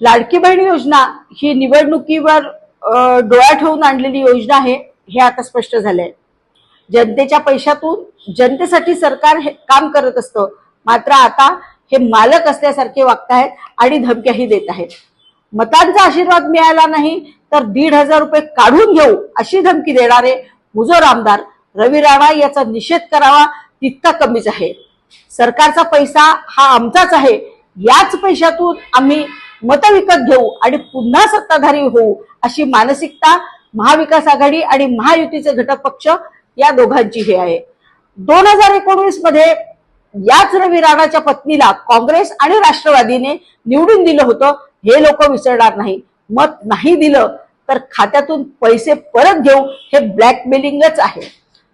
लाडकी बहीण योजना ही निवडणुकीवर डोळा ठेवून आणलेली योजना आहे हे आता स्पष्ट झालंय. जनतेच्या पैशातून जनतेसाठी सरकार हे काम करत असतं. मात्र आता हे मालक असल्यासारखे वागतायत आणि धमक्याही देत आहेत. मतांचा आशीर्वाद मिळाला नाही तर दीड हजार रुपये काढून घेऊ अशी धमकी देणारे मुजोर आमदार रवी राणा याचा निषेध करावा तितका कमीच आहे. सरकारचा पैसा हा आमचाच आहे. याच पैशातून आम्ही मत विकत घेऊ आणि पुन्हा सत्ताधारी होऊ अशी मानसिकता महाविकास आघाडी आणि महायुतीचे घटक पक्ष या दोघांची हे आहे. दोन हजार एकोणवीसमध्ये याच रवी राणाच्या पत्नीला काँग्रेस आणि राष्ट्रवादीने निवडून दिलं होतं हे लोक विसरणार नाही. मत नाही दिलं तर खात्यातून पैसे परत घेऊ हे ब्लॅकमेलिंगच आहे.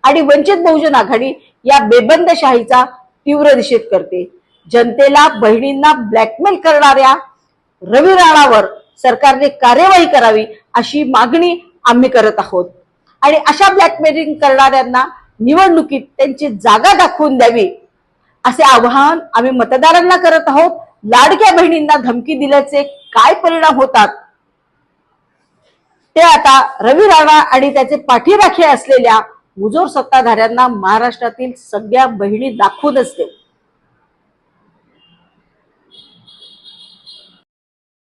आणि वंचित बहुजन आघाडी या बेबंदशाहीचा तीव्र निषेध करते. जनतेला बहिणींना ब्लॅकमेल करणाऱ्या रवी राणावर सरकारने कार्यवाही करावी अशी मागणी आम्ही करत आहोत. आणि अशा ब्लॅकमेलिंग करणाऱ्यांना निवडणुकीत त्यांची जागा दाखवून द्यावी असे आवाहन आम्ही मतदारांना करत आहोत. लाडक्या बहिणींना धमकी दिल्याचे काय परिणाम होतात? ते आता रवी राणा आणि त्याचे पाठीराखे असलेल्या मुजोर सत्ताधाऱ्यांना महाराष्ट्रातील सगळ्या बहिणी दाखवूनच असते